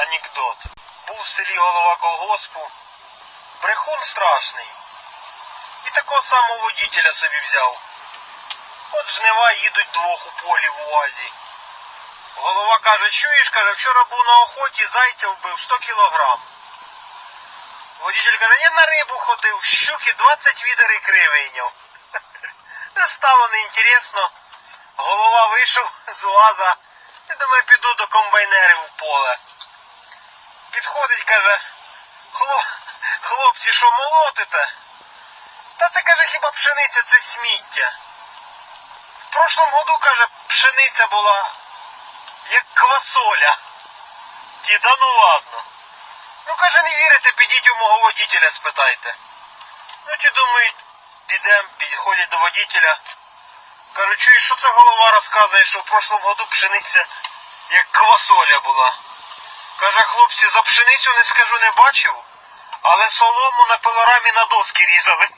Анекдот. Був в селі голова колгоспу. Брехун страшний. І такого самого водителя собі взяв. От жнива їдуть двох у полі в УАЗі. Голова каже, чуєш, каже, вчора був на охоті, зайця вбив 100 кілограм. Водитель каже, я на рибу ходив, щуки 20 відер ікри вийняв. Не стало неінтересно. Голова вийшов з УАЗа. Я думаю, піду до комбайнерів в поле. Підходить, каже, «Хлоп, хлопці, що молотите? Та це каже, хіба пшениця це сміття. В прошлому году, каже, пшениця була як квасоля. Ті, да ну ладно. Ну каже, не вірите, підіть у мого водителя, спитайте. Ну ті думають, підемо, підходять до водителя. Кажуть, чуєш, що це голова розказує, що в прошлому году пшениця як квасоля була. Каже, хлопці, за пшеницю не скажу, не бачив, але солому на пилорамі на доски різали.